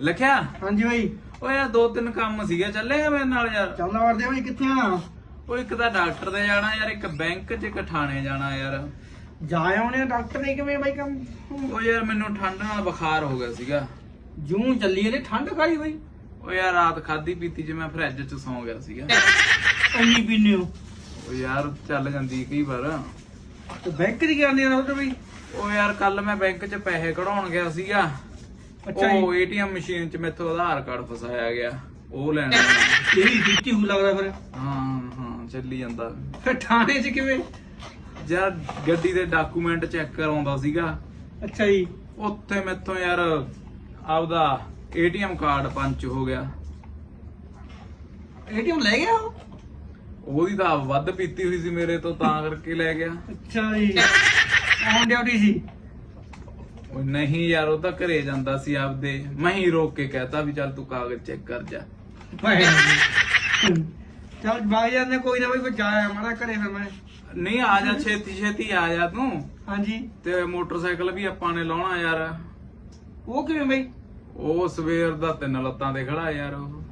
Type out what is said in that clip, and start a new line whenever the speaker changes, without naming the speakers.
ਲਿਖਿਆ?
ਹਾਂਜੀ ਬਾਈ।
ਓਏ ਯਾਰ ਦੋ ਤਿੰਨ ਕੰਮ ਸੀਗੇ ਚੱਲੇਗਾ ਮੇਰੇ ਨਾਲ ਯਾਰ?
ਚੱਲਦਾ ਵੜਦੇ ਬਾਈ ਕਿੱਥੇ ਆ?
ਉਹ ਇੱਕ ਤਾਂ ਡਾਕਟਰ ਦੇ ਜਾਣਾ ਯਾਰ ਇੱਕ ਬੈਂਕ 'ਚ ਇੱਕ ਥਾਣੇ ਜਾਣਾ ਯਾਰ।
ਜਾ ਆਉਣੇ ਆ ਡਾਕਟਰ ਦੇ ਕਿਵੇਂ ਬਾਈ ਕੰਮ?
ਉਹ ਯਾਰ ਮੈਨੂੰ ਠੰਡ ਨਾਲ ਬੁਖਾਰ ਹੋ ਗਿਆ ਸੀਗਾ।
ਜੂੰ ਚੱਲੀ ਇਹਨੇ ਠੰਡ ਖਾਈ ਬਾਈ?
ਉਹ ਯਾਰ ਰਾਤ ਖਾਦੀ ਪੀਤੀ ਚ ਮੈਂ ਫਰਿੱਜ 'ਚ ਸੌਂ ਗਿਆ ਸੀਗਾ।
ਇੰਨੀ ਪੀਨੇ ਹੋ।
ਉਹ ਯਾਰ ਚੱਲ ਜਾਂਦੀ ਕਈ ਵਾਰ।
ਤੇ ਬੈਂਕ ਦੀ ਗੱਲ ਨਹੀਂ ਨਾ ਬਾਈ?
ਉਹ ਯਾਰ ਕੱਲ ਮੈਂ ਬੈਂਕ 'ਚ ਪੈਸੇ ਕਢਾਉਣ ਗਿਆ ਸੀਗਾ।
ਅੱਛਾ
ਉਹ
ਜੀ
ਏਟੀਐਮ ਮਸ਼ੀਨ 'ਚ ਮੈਥੋਂ ਆਧਾਰ ਕਾਰਡ ਫਸਾਇਆ ਗਿਆ। ਉਹ ਲੈਣ
ਵੀ ਦਿੱਤੀ ਹੋ ਲੱਗਦਾ ਫਿਰ।
ਹਾਂ ਹਾਂ ਚੱਲੀ ਜਾਂਦਾ।
ਫਿਰ ਥਾਣੇ 'ਚ ਕਿਵੇਂ?
ਯਾਰ ਗੱਡੀ ਦੇ ਡਾਕੂਮੈਂਟ ਚੈੱਕ ਕਰਾਉਂਦਾ ਸੀਗਾ
ਅੱਛਾ ਜੀ।
ਉੱਥੇ ਮੈਥੋਂ ਯਾਰ ਆਪਦਾ ਏਟੀਐਮ ਕਾਰਡ ਪੰਚ ਹੋ ਗਿਆ।
ਏਟੀਐਮ ਲੈ ਗਿਆ ਉਹ?
ਉਹਦੀ ਤਾਂ ਵੱਧ ਪੀਤੀ ਹੋਈ ਸੀ ਮੇਰੇ ਤੋਂ ਤਾਂ ਕਰਕੇ ਲੈ ਗਿਆ।
ਅੱਛਾ ਜੀ। ਔਨ ਡਿਊਟੀ ਸੀ।
ਉਹ ਨਹੀਂ ਯਾਰ ਉਹ ਤਾਂ ਘਰੇ ਜਾਂਦਾ ਸੀ ਆਪਦੇ। ਮੈਂ ਹੀ ਰੋਕ ਕੇ ਕਹਤਾ ਵੀ ਚੱਲ ਤੂੰ ਕਾਗਜ਼ ਚੈੱਕ ਕਰ ਜਾ।
ਚੱਲ ਬਾਈ ਜਾਂਦੇ ਕੋਈ ਨਾ ਬਈ ਆਇਆ ਮਾਰਾ ਘਰੇ ਫਿਰ ਮੈਂ।
ਨਹੀਂ ਆ ਜਾ ਛੇਤੀ ਛੇਤੀ ਆ ਜਾ ਤੂੰ।
ਹਾਂਜੀ।
ਤੇ ਮੋਟਰਸਾਈਕਲ ਵੀ ਆਪਾਂ ਨੇ ਲਾਉਣਾ ਯਾਰ।
ਉਹ ਕਿਵੇਂ ਬਈ?
ਉਹ ਸਵੇਰ ਦਾ ਤਿੰਨ ਲੱਤਾਂ ਤੇ ਖੜਾ ਯਾਰ ਉਹ।